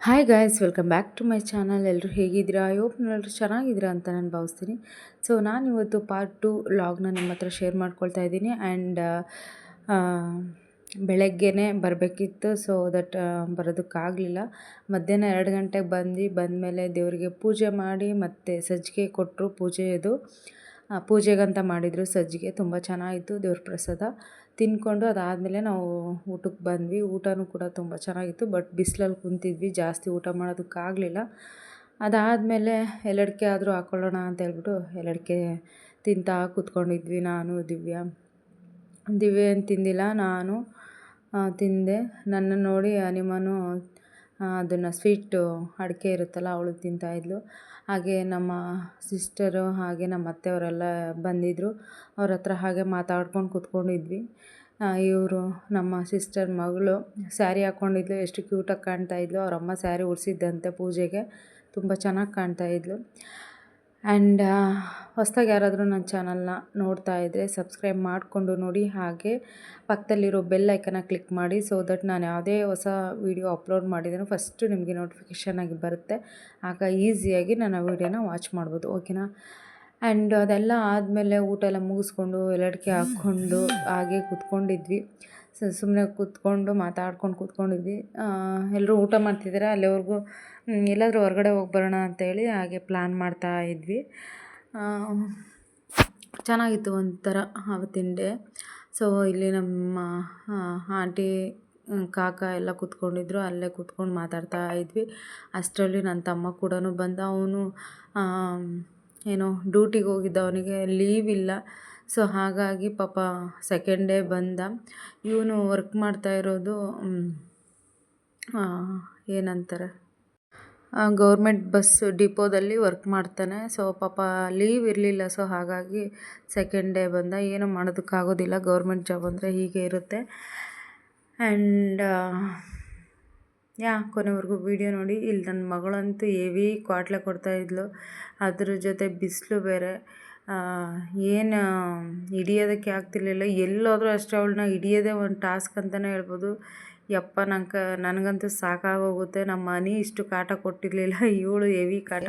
Hi guys welcome back to my channel ಎಲ್ಲರೂ ಹೇಗಿದ್ದೀರಾ? I hope ಎಲ್ಲರೂ ಚೆನ್ನಾಗಿದ್ದೀರಾ ಅಂತ ನಾನು ಭಾವಿಸ್ತೀನಿ. ಸೊ ನಾನು ಇವತ್ತು ಪಾರ್ಟ್ ಟು ಲಾಗ್ನ ನಿಮ್ಮ ಹತ್ರ ಶೇರ್ ಮಾಡ್ಕೊಳ್ತಾ ಇದ್ದೀನಿ ಆ್ಯಂಡ್ ಬೆಳಗ್ಗೆನೇ ಬರಬೇಕಿತ್ತು. ಸೊ ದಟ್ ಬರೋದಕ್ಕಾಗಲಿಲ್ಲ. ಮಧ್ಯಾಹ್ನ ಎರಡು ಗಂಟೆಗೆ ಬಂದು ಬಂದಮೇಲೆ ದೇವರಿಗೆ ಪೂಜೆ ಮಾಡಿ ಮತ್ತು ಸಜ್ಜಿಗೆ ಕೊಟ್ಟರು ಪೂಜೆಯದು ಪೂಜೆಗಂತ ಮಾಡಿದರು ಸಜ್ಜಿಗೆ. ತುಂಬ ಚೆನ್ನಾಗಿತ್ತು ದೇವ್ರ ಪ್ರಸಾದ. ತಿಂದ್ಕೊಂಡು ಅದಾದಮೇಲೆ ನಾವು ಊಟಕ್ಕೆ ಬಂದ್ವಿ. ಊಟನೂ ಕೂಡ ತುಂಬ ಚೆನ್ನಾಗಿತ್ತು. ಬಟ್ ಬಿಸಿಲಲ್ಲಿ ಕುಂತಿದ್ವಿ. ಜಾಸ್ತಿ ಊಟ ಮಾಡೋದಕ್ಕಾಗಲಿಲ್ಲ. ಅದಾದಮೇಲೆ ಎಲ್ಲಡಿಕೆ ಆದರೂ ಹಾಕ್ಕೊಳ್ಳೋಣ ಅಂತ ಹೇಳ್ಬಿಟ್ಟು ಎಲ್ಲಡಿಕೆ ತಿಂತಾ ಕೂತ್ಕೊಂಡಿದ್ವಿ ನಾನು, ದಿವ್ಯಾ. ದಿವ್ಯ ಏನು ತಿಂದಿಲ್ಲ, ನಾನು ತಿಂದೆ. ನನ್ನ ನೋಡಿ ಅನಿಮನು ಅದನ್ನು ಸ್ವೀಟು ಅಡಿಕೆ ಇರುತ್ತಲ್ಲ, ಅವಳು ತಿಂತಾಯಿದ್ಲು ಹಾಗೆ ನಮ್ಮ ಸಿಸ್ಟರು ಹಾಗೆ ನಮ್ಮ ಅತ್ತೆಯವರೆಲ್ಲ ಬಂದಿದ್ದರು ಅವ್ರ ಹತ್ರ ಹಾಗೆ ಮಾತಾಡ್ಕೊಂಡು ಕೂತ್ಕೊಂಡಿದ್ವಿ. ಇವರು ನಮ್ಮ ಸಿಸ್ಟರ್ ಮಗಳು ಸ್ಯಾರಿ ಹಾಕ್ಕೊಂಡಿದ್ಲು ಎಷ್ಟು ಕ್ಯೂಟಾಗಿ ಕಾಣ್ತಾ ಇದ್ಲು. ಅವ್ರ ಅಮ್ಮ ಸ್ಯಾರಿ ಉಡಿಸಿದ್ದಂತೆ ಪೂಜೆಗೆ. ತುಂಬ ಚೆನ್ನಾಗಿ ಕಾಣ್ತಾ ಇದ್ಲು. ಆ್ಯಂಡ್ ಹೊಸ್ದಾಗಿ ಯಾರಾದರೂ ನನ್ನ ಚಾನಲ್ನ ನೋಡ್ತಾ ಇದ್ದರೆ ಸಬ್ಸ್ಕ್ರೈಬ್ ಮಾಡಿಕೊಂಡು ನೋಡಿ. ಹಾಗೆ ಪಕ್ಕದಲ್ಲಿರೋ ಬೆಲ್ ಐಕನ್ನ ಕ್ಲಿಕ್ ಮಾಡಿ ಸೊ ದಟ್ ನಾನು ಯಾವುದೇ ಹೊಸ ವೀಡಿಯೋ ಅಪ್ಲೋಡ್ ಮಾಡಿದ್ರು ಫಸ್ಟು ನಿಮಗೆ ನೋಟಿಫಿಕೇಷನ್ ಆಗಿ ಬರುತ್ತೆ. ಆಗ ಈಸಿಯಾಗಿ ನಾನು ಆ ವೀಡಿಯೋನ ವಾಚ್ ಮಾಡ್ಬೋದು ಓಕೆನಾ ಆ್ಯಂಡ್ ಅದೆಲ್ಲ ಆದಮೇಲೆ ಊಟ ಎಲ್ಲ ಮುಗಿಸ್ಕೊಂಡು ಎಲ್ಲಡಿಕೆ ಹಾಕ್ಕೊಂಡು, ಹಾಗೆ ಕೂತ್ಕೊಂಡಿದ್ವಿ. ಸುಮ್ಮನೆ ಕೂತ್ಕೊಂಡು ಮಾತಾಡ್ಕೊಂಡು ಕೂತ್ಕೊಂಡಿದ್ವಿ. ಎಲ್ಲರೂ ಊಟ ಮಾಡ್ತಿದ್ದಾರೆ? ಅಲ್ಲಿವರೆಗೂ ಎಲ್ಲಾದರೂ ಹೊರಗಡೆ ಹೋಗಿ ಬರೋಣ ಅಂತೇಳಿ ಹಾಗೆ ಪ್ಲ್ಯಾನ್ ಮಾಡ್ತಾ ಇದ್ವಿ. ಚೆನ್ನಾಗಿತ್ತು ಒಂಥರ ಆವತ್ತಿನ ಡೇ. ಸೊ, ಇಲ್ಲಿ ನಮ್ಮ ಆಂಟಿ ಕಾಕ ಎಲ್ಲ ಕೂತ್ಕೊಂಡಿದ್ರು. ಅಲ್ಲೇ ಕೂತ್ಕೊಂಡು ಮಾತಾಡ್ತಾ ಇದ್ವಿ. ಅಷ್ಟರಲ್ಲಿ ನನ್ನ ತಮ್ಮ ಕೂಡ ಬಂದ ಅವನು ಏನೋ, ಡ್ಯೂಟಿಗೆ ಹೋಗಿದ್ದ ಅವನಿಗೆ ಲೀವ್ ಇಲ್ಲ. ಸೊ ಹಾಗಾಗಿ ಪಾಪ ಸೆಕೆಂಡ್ ಡೇ ಬಂದ. ಇವನು ವರ್ಕ್ ಮಾಡ್ತಾ ಇರೋದು ಏನಂತಾರೆ? ಗೌರ್ಮೆಂಟ್ ಬಸ್ ಡಿಪೋದಲ್ಲಿ ವರ್ಕ್ ಮಾಡ್ತಾನೆ. ಸೊ ಪಾಪ ಲೀವ್ ಇರಲಿಲ್ಲ. ಸೊ ಹಾಗಾಗಿ ಸೆಕೆಂಡ್ ಡೇ ಬಂದ. ಏನೂ ಮಾಡೋದಕ್ಕಾಗೋದಿಲ್ಲ. ಗೌರ್ಮೆಂಟ್ ಜಾಬ್ ಅಂದರೆ ಹೀಗೆ ಇರುತ್ತೆ. ಆ್ಯಂಡ್ ಯಾ, ಕೊನೆವರೆಗೂ ವಿಡಿಯೋ ನೋಡಿ. ಇಲ್ಲಿ ನನ್ನ ಮಗಳಂತೂ ಹೆವಿ ಕ್ವಾಟ್ಲೆ ಕೊಡ್ತಾಯಿದ್ಲು ಅದ್ರ ಜೊತೆ ಬಿಸಿಲು ಬೇರೆ. ಏನು ಹಿಡಿಯೋದಕ್ಕೆ ಆಗ್ತಿರಲಿಲ್ಲ ಎಲ್ಲೋದರೂ ಅಷ್ಟೇ ಅವಳನ್ನ ಹಿಡಿಯೋದೇ ಒಂದು ಟಾಸ್ಕ್ ಅಂತಲೇ ಹೇಳ್ಬೋದು ಯಪ್ಪ ನಂಗೆ ನನಗಂತೂ ಸಾಕಾಗೋಗುತ್ತೆ ನಮ್ಮ ಮನೆ ಇಷ್ಟು ಕಾಟ ಕೊಟ್ಟಿರಲಿಲ್ಲ ಇವಳು ಹೆವಿ ಕಾಟ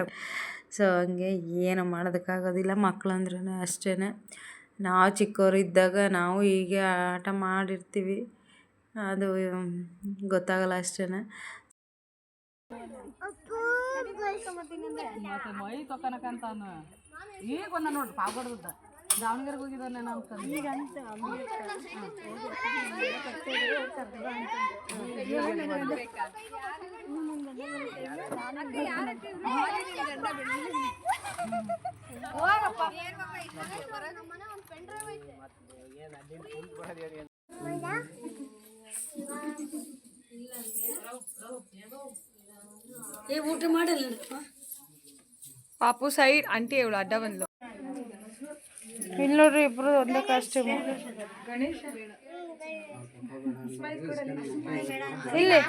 ಸೊ ಹಂಗೆ ಏನು ಮಾಡೋದಕ್ಕಾಗೋದಿಲ್ಲ ಮಕ್ಕಳಂದ್ರೂ ಅಷ್ಟೇ ನಾವು ಚಿಕ್ಕವರಿದ್ದಾಗ ನಾವು ಹೀಗೆ ಆಟ ಮಾಡಿರ್ತೀವಿ ಅದು ಗೊತ್ತಾಗಲ್ಲ ಅಷ್ಟೇ ಮೈ ಈಗ ಒಂದ ನೋಡ್ರಿ ಪಾವಗಡದ ದಾವಣಗೆರೆಗೆ ಹೋಗಿದ್ದಾನೆ ಊಟ ಈಗ ಪಾಪು ಸೈಡ್ ಅಂಟಿ ಅವಳು ಅಡ್ಡ ಬಂದ್ಲು ಇಲ್ಲಿ ನೋಡ್ರಿ ಇಬ್ರು ಒಂದೇ ಕಾಸ್ಟ್ಯೂಮ್ ಇಲ್ಲಿ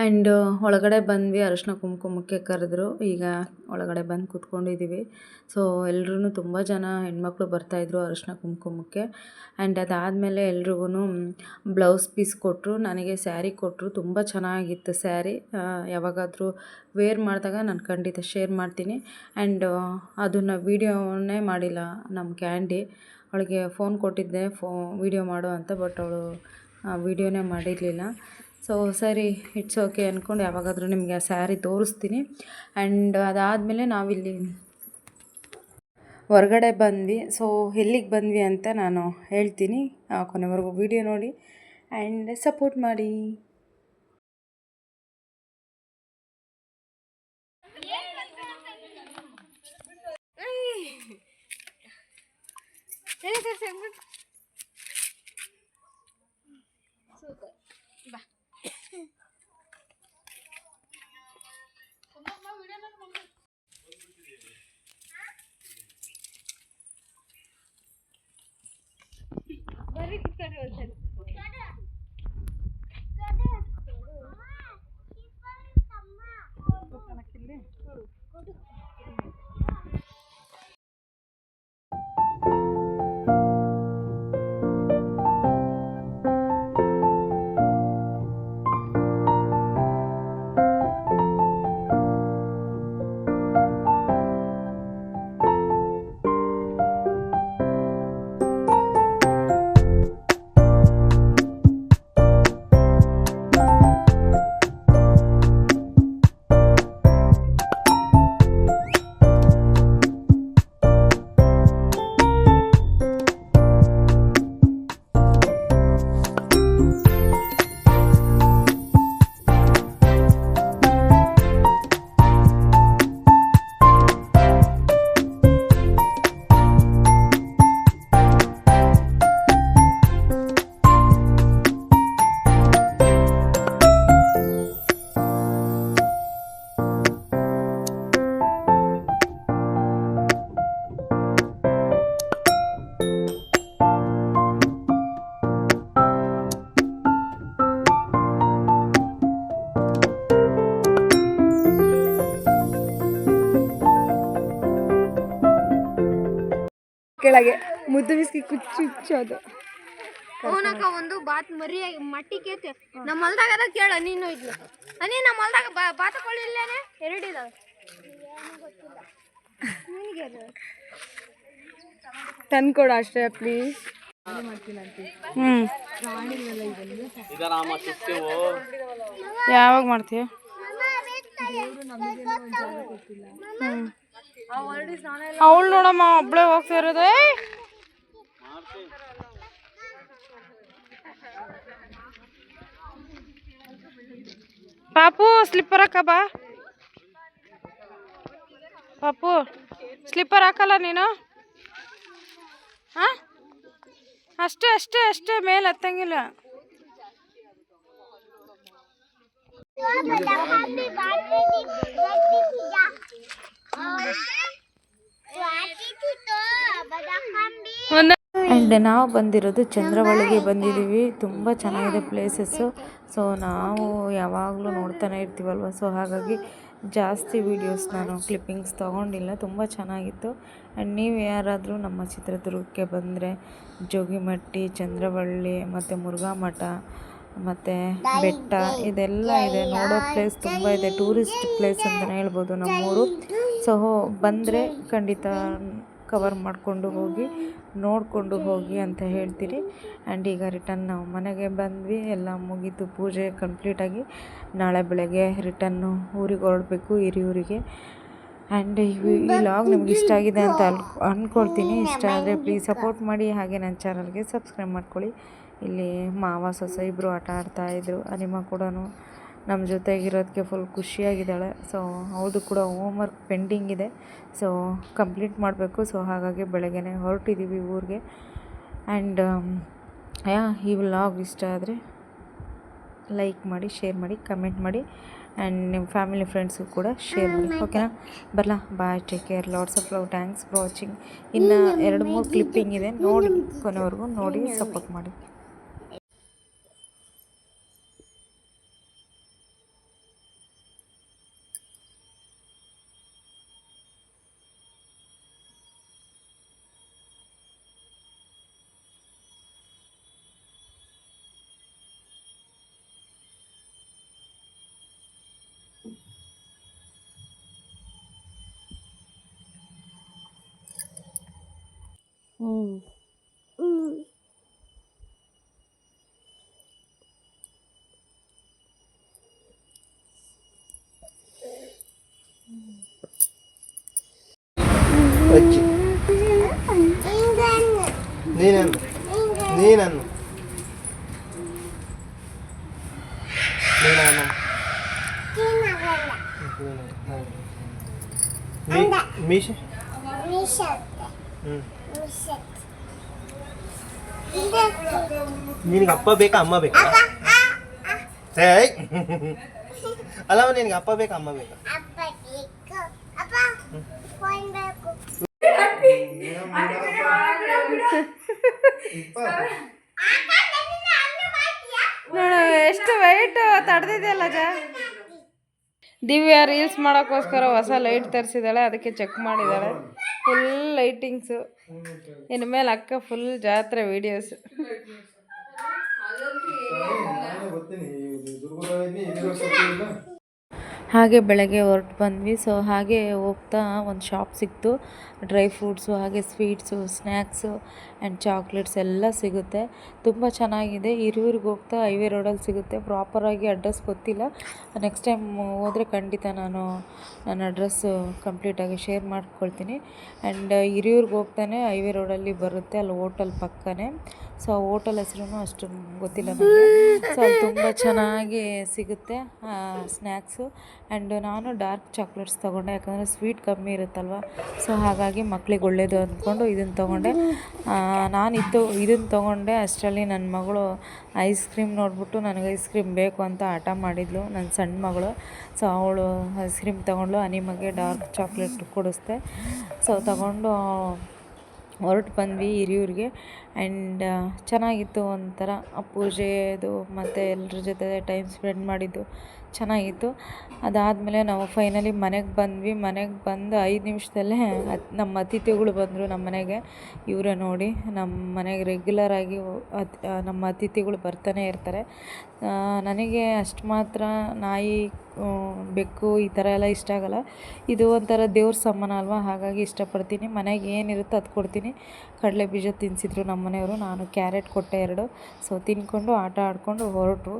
ಆ್ಯಂಡ್ ಒಳಗಡೆ ಬಂದ್ವಿ, ಅರಶಿನ ಕುಂಕುಮಕ್ಕೆ ಕರೆದ್ರು. ಈಗ ಒಳಗಡೆ ಬಂದು ಕೂತ್ಕೊಂಡಿದ್ದೀವಿ ಸೊ ಎಲ್ರೂ ತುಂಬ ಜನ ಹೆಣ್ಮಕ್ಳು ಬರ್ತಾಯಿದ್ರು ಅರಶಿನ ಕುಂಕುಮಕ್ಕೆ. ಆ್ಯಂಡ್ ಅದಾದಮೇಲೆ ಎಲ್ರಿಗೂ ಬ್ಲೌಸ್ ಪೀಸ್ ಕೊಟ್ಟರು ನನಗೆ ಸ್ಯಾರಿ ಕೊಟ್ಟರು ತುಂಬ ಚೆನ್ನಾಗಿತ್ತು ಸ್ಯಾರಿ. ಯಾವಾಗಾದರೂ ವೇರ್ ಮಾಡಿದಾಗ ನಾನು ಖಂಡಿತ ಶೇರ್ ಮಾಡ್ತೀನಿ. ಆ್ಯಂಡ್ ಅದನ್ನು ವೀಡಿಯೋನೇ ಮಾಡಿಲ್ಲ ನಮ್ಮ ಕ್ಯಾಂಡಿ. ಅವಳಿಗೆ ಫೋನ್ ಕೊಟ್ಟಿದ್ದೆ, ಫೋ, ವೀಡಿಯೋ ಮಾಡು ಅಂತ, ಬಟ್ ಅವಳು ವೀಡಿಯೋನೇ ಮಾಡಿರಲಿಲ್ಲ. ಸೊ ಸರಿ ಇಟ್ಸ್ ಓಕೆ ಅಂದ್ಕೊಂಡು ಯಾವಾಗಾದರೂ ನಿಮಗೆ ಆ ಸ್ಯಾರಿ ತೋರಿಸ್ತೀನಿ ಆ್ಯಂಡ್ ಅದಾದಮೇಲೆ ನಾವಿಲ್ಲಿ ಹೊರಗಡೆ ಬಂದ್ವಿ ಸೊ ಎಲ್ಲಿಗೆ ಬಂದ್ವಿ ಅಂತ ನಾನು ಹೇಳ್ತೀನಿ ಕೊನೆವರೆಗೂ ವಿಡಿಯೋ ನೋಡಿ ಆ್ಯಂಡ್ ಸಪೋರ್ಟ್ ಮಾಡಿ कुछ कर रहे हो चल ಕೆಳಗೆ ಮುದ್ದು ಬಿಸ್ಕಿ ಕುಚ್ಚು ಅದು. ಅವನಕ್ಕ ಒಂದು ಬಾತ್ ಮರಿ ಮಟ್ಟಿ ಕೇತೆ ನಮ್ಮ ಹೊಲ್ದಾಗ ಕೇಳ ನೀನು ಇದ್ಲು. ಅನಿ ನಮ್ಮ ಹೊಲ್ದಾಗ ಬಾ ಬಾತ ಕೊಳ್ಳಿಲ್ಲೇನೆ ಎರಡಿದಾವೆ. ತಂದ್ಕೊಡು ಅಷ್ಟೇ ಪ್ಲೀಸ್ ಹ್ಞೂ ಯಾವಾಗ ಮಾಡ್ತೀಯ? ಅವಳು ನೋಡಮ್ಮ, ಒಬ್ಳೆ ಹೋಗ್ತಾ ಇರೋದು. ಪಾಪು ಸ್ಲಿಪ್ಪರ್ ಹಾಕ ಬಾ. ಪಾಪು ಸ್ಲಿಪ್ಪರ್ ಹಾಕಲ್ಲ ನೀನು? ಹಾ? ಅಷ್ಟೇ ಅಷ್ಟೇ ಅಷ್ಟೇ, ಮೇಲೆ ಹತ್ತಂಗಿಲ್ಲ. ಆ್ಯಂಡ್ ನಾವು ಬಂದಿರೋದು ಚಂದ್ರವಳ್ಳಿಗೆ ಬಂದಿದ್ದೀವಿ. ತುಂಬ ಚೆನ್ನಾಗಿದೆ ಪ್ಲೇಸಸ್ಸು ಸೊ ನಾವು ಯಾವಾಗಲೂ ನೋಡ್ತಾನೆ ಇರ್ತೀವಲ್ವ? ಸೊ ಹಾಗಾಗಿ ಜಾಸ್ತಿ ವೀಡಿಯೋಸ್ ನಾನು ಕ್ಲಿಪ್ಪಿಂಗ್ಸ್ ತೊಗೊಂಡಿಲ್ಲ. ತುಂಬ ಚೆನ್ನಾಗಿತ್ತು. ಆ್ಯಂಡ್ ನೀವು ಯಾರಾದರೂ ನಮ್ಮ ಚಿತ್ರದುರ್ಗಕ್ಕೆ ಬಂದರೆ ಜೋಗಿಮಟ್ಟಿ, ಚಂದ್ರವಳ್ಳಿ, ಮತ್ತು ಮುರುಘಾಮಠ, ಮತ್ತು ಬೆಟ್ಟ, ಇದೆಲ್ಲ ಇದೆ. ನೋಡೋ ಪ್ಲೇಸ್ ತುಂಬ ಇದೆ. ಟೂರಿಸ್ಟ್ ಪ್ಲೇಸ್ ಅಂತಲೇ ಹೇಳ್ಬೋದು ನಮ್ಮೂರು. ಸೊ ಹೋ ಬಂದರೆ ಖಂಡಿತ ಕವರ್ ಮಾಡಿಕೊಂಡು ಹೋಗಿ ನೋಡಿಕೊಂಡು ಹೋಗಿ ಅಂತ ಹೇಳ್ತೀರಿ. ಆ್ಯಂಡ್ ಈಗ ರಿಟರ್ನ್ ನಾವು ಮನೆಗೆ ಬಂದ್ವಿ ಎಲ್ಲ ಮುಗೀತು. ಪೂಜೆ ಕಂಪ್ಲೀಟಾಗಿ ನಾಳೆ ಬೆಳಗ್ಗೆ ರಿಟನ್ನು ಊರಿಗೆ ಹೊರಡಬೇಕು ಹಿರಿಯೂರಿಗೆ ಆ್ಯಂಡ್ ಈ ಲಾಗ್ ನಿಮ್ಗೆ ಇಷ್ಟ ಆಗಿದೆ ಅಂತ ಅಲ್ ಅಂದ್ಕೊಳ್ತೀನಿ ಇಷ್ಟ ಆದರೆ ಪ್ಲೀಸ್ ಸಪೋರ್ಟ್ ಮಾಡಿ. ಹಾಗೆ ನನ್ನ ಚಾನಲ್ಗೆ ಸಬ್ಸ್ಕ್ರೈಬ್ ಮಾಡ್ಕೊಳ್ಳಿ. ಇಲ್ಲಿ ಮಾವ ಸೊಸೆ ಇಬ್ಬರು ಆಟ ಆಡ್ತಾಯಿದ್ರು ಅನಿಮ ಕೂಡ ನಮ್ಮ ಜೊತೆಗಿರೋದಕ್ಕೆ ಫುಲ್ ಖುಷಿಯಾಗಿದ್ದಾಳೆ. ಸೊ ಅವಳದು ಕೂಡ ಹೋಮ್ವರ್ಕ್ ಪೆಂಡಿಂಗ್ ಇದೆ. ಸೊ ಕಂಪ್ಲೀಟ್ ಮಾಡಬೇಕು. ಸೊ ಹಾಗಾಗಿ ಬೆಳಗ್ಗೆ ಹೊರಟಿದ್ದೀವಿ ಊರಿಗೆ. ಆ್ಯಂಡ್ ಯಾ ಈ ವ್ಲಾಗ್ ಇಷ್ಟ ಆದರೆ ಲೈಕ್ ಮಾಡಿ ಶೇರ್ ಮಾಡಿ ಕಮೆಂಟ್ ಮಾಡಿ. ಆ್ಯಂಡ್ ನಿಮ್ಮ ಫ್ಯಾಮಿಲಿ ಫ್ರೆಂಡ್ಸ್ಗೂ ಕೂಡ ಶೇರ್ ಮಾಡಿ. ಓಕೆನಾ ಬರಲಾ? Bye take care lots of love thanks for watching ಇನ್ನು ಎರಡು ಮೂರು ಕ್ಲಿಪ್ಪಿಂಗ್ ಇದೆ. ನೋಡಿ ಕೊನೆವರೆಗೂ ನೋಡಿ ಸಪೋರ್ಟ್ ಮಾಡಿ. ನೀನನ್ನು ನೀನನ್ನು ನೀನನ್ನು ಮೀಶ ಮೀಶ ಹ್ಞೂ ನಿನಗೆ ಅಪ್ಪ ಬೇಕಾ ಅಮ್ಮ ಬೇಕಾ? ಏಯ್. ಅಲ್ಲವ ನಿನಗೆ ಅಪ್ಪ ಬೇಕಾ ಅಮ್ಮ ಬೇಕಾ? ಎಷ್ಟು ವೈಟ್ ತಡೆದಿದೆಯಲ್ಲ ಜ? ದಿವ್ಯಾ ರೀಲ್ಸ್ ಮಾಡೋಕ್ಕೋಸ್ಕರ ಹೊಸ ಲೈಟ್ ತರಿಸಿದಾಳೆ ಅದಕ್ಕೆ ಚೆಕ್ ಮಾಡಿದ್ದಾಳೆ. ಫುಲ್ ಲೈಟಿಂಗ್ಸು ಇನ್ನು ಮೇಲೆ ಅಕ್ಕ ಫುಲ್ ಜಾತ್ರೆ ವೀಡಿಯೋಸ್ ಹಾಗೆ ಬೆಳಗ್ಗೆ ಹೊರಟು ಬಂದ್ವಿ. ಸೊ ಹಾಗೆ ಹೋಗ್ತಾ ಒಂದು ಶಾಪ್ ಸಿಕ್ತು. ಡ್ರೈ ಫ್ರೂಟ್ಸು ಹಾಗೆ ಸ್ವೀಟ್ಸು ಸ್ನ್ಯಾಕ್ಸು ಆ್ಯಂಡ್ ಚಾಕ್ಲೇಟ್ಸ್ ಎಲ್ಲ ಸಿಗುತ್ತೆ. ತುಂಬ ಚೆನ್ನಾಗಿದೆ. ಹಿರಿಯೂರಿಗೆ ಹೋಗ್ತಾ ಹೈವೇ ರೋಡಲ್ಲಿ ಸಿಗುತ್ತೆ. ಪ್ರಾಪರಾಗಿ ಅಡ್ರೆಸ್ ಗೊತ್ತಿಲ್ಲ. ನೆಕ್ಸ್ಟ್ ಟೈಮ್ ಹೋದರೆ ಖಂಡಿತ ನಾನು ನನ್ನ ಅಡ್ರೆಸ್ಸು ಕಂಪ್ಲೀಟಾಗಿ ಶೇರ್ ಮಾಡ್ಕೊಳ್ತೀನಿ. ಆ್ಯಂಡ್ ಹಿರಿಯೂರಿಗೆ ಹೋಗ್ತಾನೆ ಹೈವೇ ರೋಡಲ್ಲಿ ಬರುತ್ತೆ. ಅಲ್ಲಿ ಹೋಟೆಲ್ ಪಕ್ಕನೇ. ಸೊ ಹೋಟೆಲ್ ಹೆಸ್ರು ಅಷ್ಟು ಗೊತ್ತಿಲ್ಲ ನನಗೆ ಸೊ ಅಲ್ಲಿ ತುಂಬ ಚೆನ್ನಾಗಿ ಸಿಗುತ್ತೆ ಸ್ನ್ಯಾಕ್ಸು ಆ್ಯಂಡ್ ನಾನು ಡಾರ್ಕ್ ಚಾಕ್ಲೇಟ್ಸ್ ತೊಗೊಂಡೆ, ಯಾಕಂದರೆ ಸ್ವೀಟ್ ಕಮ್ಮಿ ಇರುತ್ತಲ್ವ? ಸೊ ಹಾಗಾಗಿ ಮಕ್ಳಿಗೆ ಒಳ್ಳೇದು ಅಂದ್ಕೊಂಡು ಇದನ್ನು ತೊಗೊಂಡೆ. ನಾನಿತ್ತು ಇದನ್ನು ತೊಗೊಂಡೆ. ಅಷ್ಟರಲ್ಲಿ ನನ್ನ ಮಗಳು ಐಸ್ ಕ್ರೀಮ್ ನೋಡಿಬಿಟ್ಟು ನನಗೆ ಐಸ್ ಕ್ರೀಮ್ ಬೇಕು ಅಂತ ಹಠ ಮಾಡಿದ್ಲು ನನ್ನ ಸಣ್ಣ ಮಗಳು. ಸೊ ಅವಳು ಐಸ್ ಕ್ರೀಮ್ ತೊಗೊಂಡು ಅನಿಮಗೆ ಡಾರ್ಕ್ ಚಾಕ್ಲೇಟ್ ಕೊಡಿಸ್ದೆ. ಸೊ ತಗೊಂಡು ಹೊರಟು ಬಂದ್ವಿ ಹಿರಿಯೂರಿಗೆ. ಆ್ಯಂಡ್ ಚೆನ್ನಾಗಿತ್ತು ಒಂಥರ ಪೂಜೆದು ಮತ್ತು ಎಲ್ಲರ ಜೊತೆ ಟೈಮ್ ಸ್ಪೆಂಡ್ ಮಾಡಿದ್ದು. ಚೆನ್ನಾಗಿತ್ತು. ಅದಾದಮೇಲೆ ನಾವು ಫೈನಲಿ ಮನೆಗೆ ಬಂದ್ವಿ. ಮನೆಗೆ ಬಂದು ಐದು ನಿಮಿಷದಲ್ಲೇ ನಮ್ಮ ಅತಿಥಿಗಳು ಬಂದರು ನಮ್ಮ ಮನೆಗೆ. ಇವರೇ ನೋಡಿ ನಮ್ಮ ಮನೆಗೆ ರೆಗ್ಯುಲರಾಗಿ ಅತಿ ನಮ್ಮ ಅತಿಥಿಗಳು ಬರ್ತಾನೆ ಇರ್ತಾರೆ. ನನಗೆ ಅಷ್ಟು ಮಾತ್ರ ನಾಯಿ ಬೆಕ್ಕು ಈ ಥರ ಎಲ್ಲ ಇಷ್ಟ ಆಗಲ್ಲ. ಇದು ಒಂಥರ ದೇವ್ರ ಸಮಾನ ಅಲ್ವಾ? ಹಾಗಾಗಿ ಇಷ್ಟಪಡ್ತೀನಿ. ಮನೆಗೆ ಏನಿರುತ್ತೋ ಅದು ಕೊಡ್ತೀನಿ. ಕಡಲೆ ಬೀಜ ತಿನ್ನಿಸಿದ್ರು ನಮ್ಮ ಮನೆಯವರು. ನಾನು ಕ್ಯಾರೆಟ್ ಕೊಟ್ಟೆ ಎರಡು. ಸೊ ತಿನ್ಕೊಂಡು ಆಟ ಆಡಿಕೊಂಡು ಹೊರಟರು